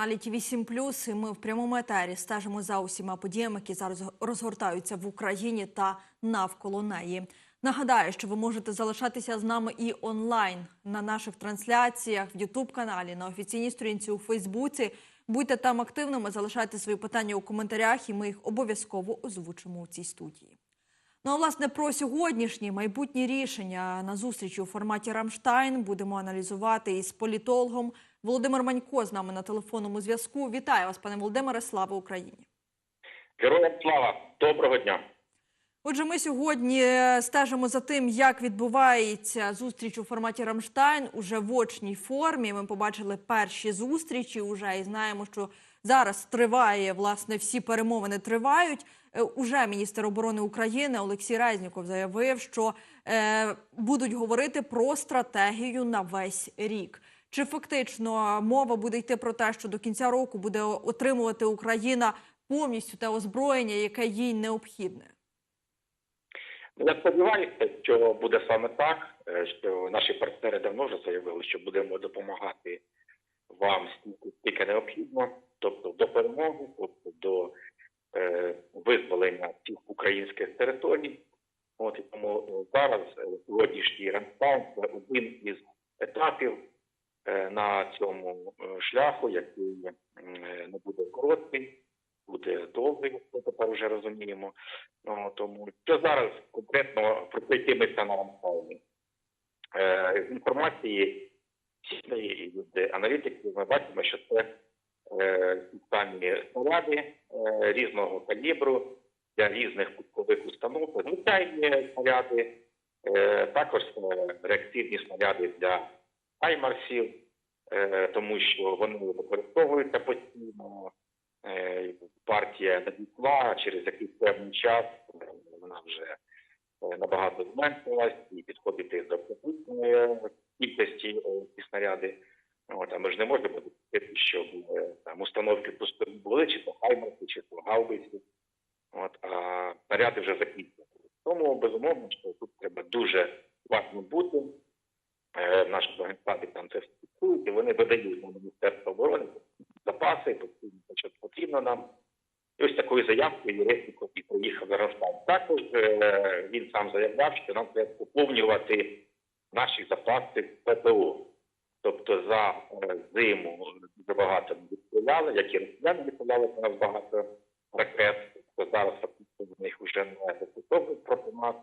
каналі ТВ 7 і ми в прямому етері стежимо за усіма подіями, які зараз розгортаються в Україні та навколо неї. Нагадаю, що ви можете залишатися з нами і онлайн на наших трансляціях в Ютуб каналі, на офіційній сторінці у Фейсбуці. Будьте там активними, залишайте свої питання у коментарях, і ми їх обов'язково озвучимо у цій студії. Ну а власне про сьогоднішні майбутні рішення на зустрічі у форматі Рамштайн будемо аналізувати із політологом Володимир Манько з нами на телефонному зв'язку. Вітаю вас, пане Володимире. Слава Україні! Героям слава! Доброго дня! Отже, ми сьогодні е, стежимо за тим, як відбувається зустріч у форматі Рамштайн уже в очній формі. Ми побачили перші зустрічі уже і знаємо, що зараз триває власне всі перемовини тривають. Е, Уже міністр оборони України Олексій Резніков заявив, що е, будуть говорити про стратегію на весь рік. Чи фактично мова буде йти про те, що до кінця року буде отримувати Україна повністю те озброєння, яке їй необхідне? Я сподіваюся, що буде саме так, е, що наші партнери давно вже заявили, що будемо допомагати вам стільки, необхідно, тобто до перемоги, тобто до е, визволення цих українських територій. От тому е, зараз е, сьогоднішній Рамштайн – це один із етапів на цьому е, шляху, який е, не буде короткий, буде довгий, ми тепер вже розуміємо. Ну, тому що зараз конкретно про це йтиметься на Рамштайні. Е, з інформації від аналітиків ми бачимо, що це е, самі снаряди е, різного калібру для різних пускових установ, звичайні снаряди, е, також реактивні снаряди для хаймарсів, е, тому що вони використовуються постійно. Е, партія надійшла через якийсь певний час, е, вона вже е, набагато зменшилась і підходити до кількості е, ці снаряди. От, а ми ж не можемо допустити, щоб там установки були, чи то хаймерси, чи то гаубиці. От, а снаряди вже закінчені. Тому безумовно, що тут треба дуже уважно бути. Наші багатькі там це фіксують, і вони видають на Міністерство оборони запаси, що потрібно нам. І ось такою заявкою Резніков і приїхав Рамштайн. Також е, він сам заявляв, що нам треба поповнювати наші запаси ППО. Тобто за е, зиму дуже багато відстріляли, як і росіяни відстріляли нас багато ракет, тобто зараз фактично в них вже не застосовують проти нас,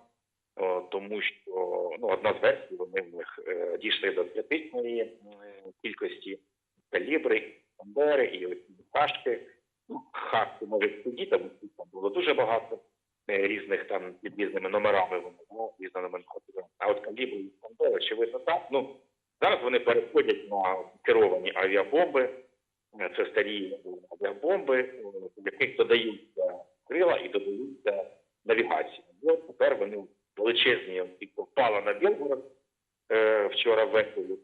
тому що ну, одна з версій, вони в них е, дійшли до критичної е, кількості калібри, бандери і кашки. Ну, хатки може тоді, там було дуже багато е, різних там під різними номерами вони ну, різними номенклатурами. А от калібри і бандери, очевидно, так. Ну, зараз вони переходять на керовані авіабомби. Е, Це старі авіабомби, е, в яких додаються крила і додаються навігація. І от тепер вони величезні, і впала на Білгород е, ввечері.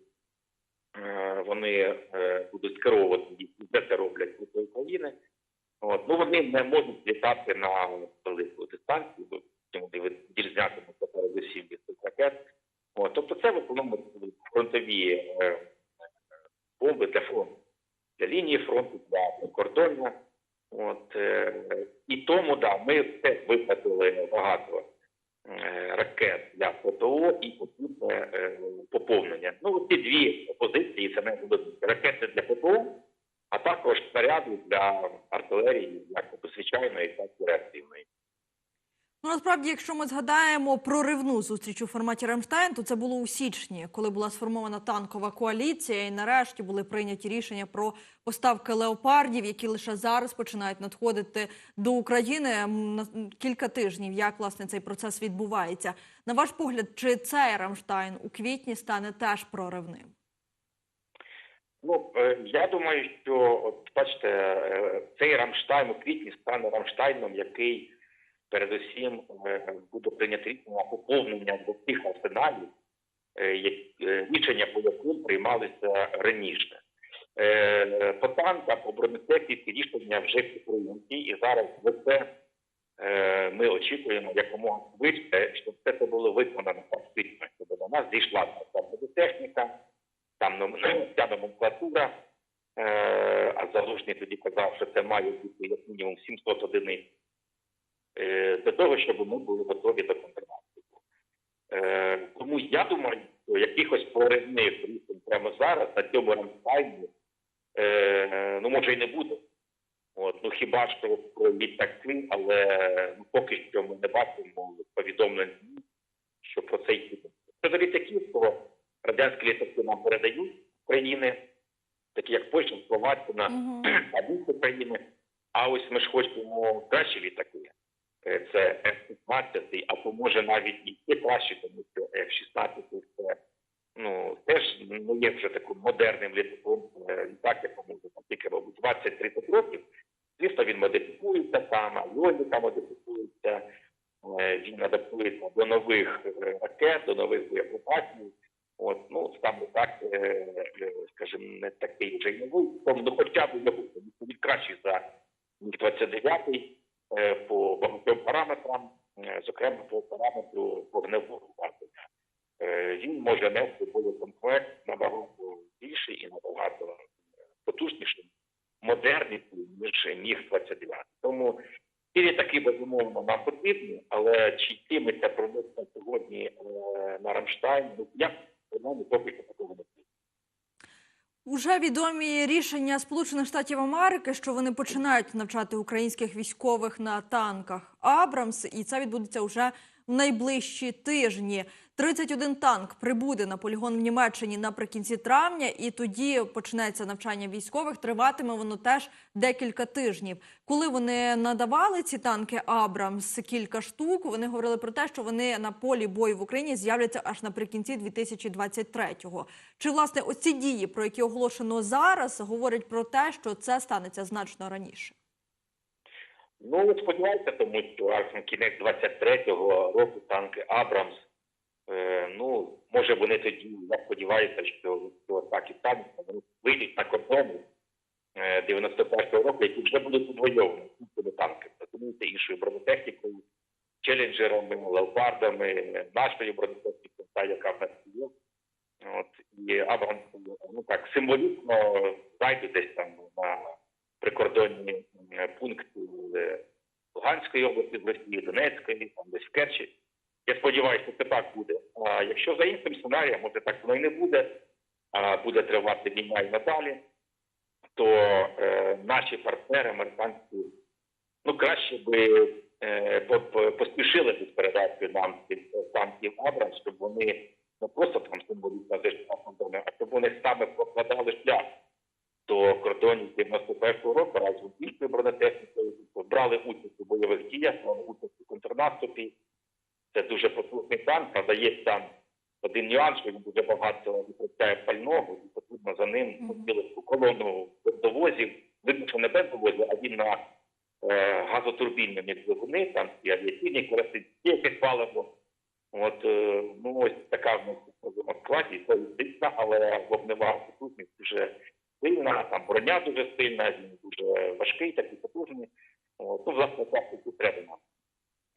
Е, Вони е, будуть їх, де це роблять проти України. От. Ну, вони не можуть літати на велику дистанцію, бо вони відрізнятимуться передусім від цих ракет. От. Тобто це в основному фронтові е, бомби для фронту, для лінії фронту, для кордоння. От, е, і тому, да, ми все випадили багато е, ракет для ПТО і потрібне е, поповнення. Ну, ці дві позиції це найголовніше. Ракети для ПТО, а також снаряди для артилерії, як звичайної, так і реактивної. Ну, насправді, якщо ми згадаємо проривну зустріч у форматі Рамштайн, то це було у січні, коли була сформована танкова коаліція, і нарешті були прийняті рішення про поставки леопардів, які лише зараз починають надходити до України. На- Кілька тижнів, як власне цей процес відбувається. На ваш погляд, чи цей Рамштайн у квітні стане теж проривним? Ну, е, я думаю, що от бачите, е, цей Рамштайн у квітні стане Рамштайном, який передусім е, буде прийняти рішення поповнення до тих арсеналів, е, е, рішення по яким приймалися раніше. По танкам, по бронетехніці рішення вже прийняті, і зараз це ми очікуємо якомога швидше, щоб все це було виконано фактично, щоб до нас дійшла та бронетехніка, там ця номенклатура, а залужний тоді казав, що це має бути як мінімум 700 одиниць для того, щоб ми були готові до контрнаступу. Е, тому я думаю, що якихось проривних рішень прямо зараз на цьому рамстайні, е, ну може і не буде. От, ну хіба що про літаки, але ну, поки що ми не бачимо повідомлень, що про це йде. Щодо літаків, то радянські літаки нам передають країни, такі як Польща, Словаччина, Мгм. а інші країни. А ось ми ж хочемо кращі літаки. Е, Це F-16, або може навіть і ще краще, тому що F-16 це ну, теж не є вже таким модерним літаком. Е, Літак, якому тільки, мабуть, 20-30 років. Звісно, він модифікується там, авіоніка модифікується, е, він адаптується до нових ракет, до нових боєприпасів. От, ну, саме так, скажімо, не такий вже й новий, ну, хоча б буде. Він кращий за міг 29 е, по багатьом параметрам, е, зокрема по параметру вогневого ураження. Е, Він може нести боєкомплект набагато більший і набагато е, потужніший, модерніший, ніж міг 29. Тому ці літаки, безумовно, нам потрібні, але чи йтиметься продукція сьогодні е, на Рамштайн, ну я принаймні поки що такого не. Уже відомі рішення Сполучених Штатів Америки, що вони починають навчати українських військових на танках Абрамс, і це відбудеться вже в найближчі тижні. 31 танк прибуде на полігон в Німеччині наприкінці травня, і тоді почнеться навчання військових. Триватиме воно теж декілька тижнів. Коли вони надавали ці танки Абрамс кілька штук, вони говорили про те, що вони на полі бою в Україні з'являться аж наприкінці 2023-го. Чи власне оці дії, про які оголошено зараз, говорять про те, що це станеться значно раніше? Ну, сподіваюся, тому що кінець 23-го року танки Абрамс. Е, ну, може вони тоді, я сподіваюся, що, що так і станеться, вони вийдуть на кордони е, 91-го року, які вже будуть цими танками, розумієте, іншою бронетехнікою, челенджерами, леопардами, нашою бронетехнікою, та яка в нас є. От, і Абрамс, ну так, символічно зайде десь там на прикордонні пункти е, Луганської області, з Росії, Донецької, там десь в Керчі. Я сподіваюся, що це так буде. А якщо за іншим сценарієм, може так воно і не буде, а буде тривати війна і надалі, то е, наші партнери американські, ну краще би е, по- по- поспішили з передачею нам е, танків Абрамс, щоб вони не просто там символічно зайшли на кордони, а щоб вони саме прокладали шлях до кордонів 91-го року разом з іншою бронетехнікою, брали участь у бойових діях, брали участь у контрнаступі. Це дуже потужний танк, правда, є там один нюанс, що він дуже багато витрачає пального, і потрібно за ним посилити колону довозів. Видно, що не бездовозів, а він на е, газотурбінні двигуни, там і авіаційні користують якесь паливо. От, е, ну ось така в нас складі, політична, але вогнева потужність дуже сильна, там броня дуже сильна, він дуже важкий, такий потужний. От, ну, власне, так і треба нам.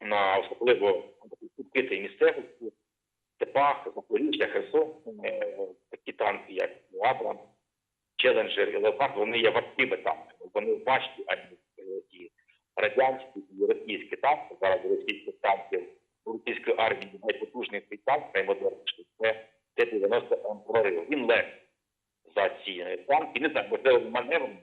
На особливо відкритій місцевості, степах, Запоріжжя, Херсон, е, такі танки, як Абрам, Челенджер і Леопард, вони є важкими танками. Вони важчі, аніж е, радянські і російські танки. Зараз російських танків російської армії найпотужніший танк, наймодерніший, це Т-90 М. Він легший за ці е, танки. Не знаю, можливо, маневром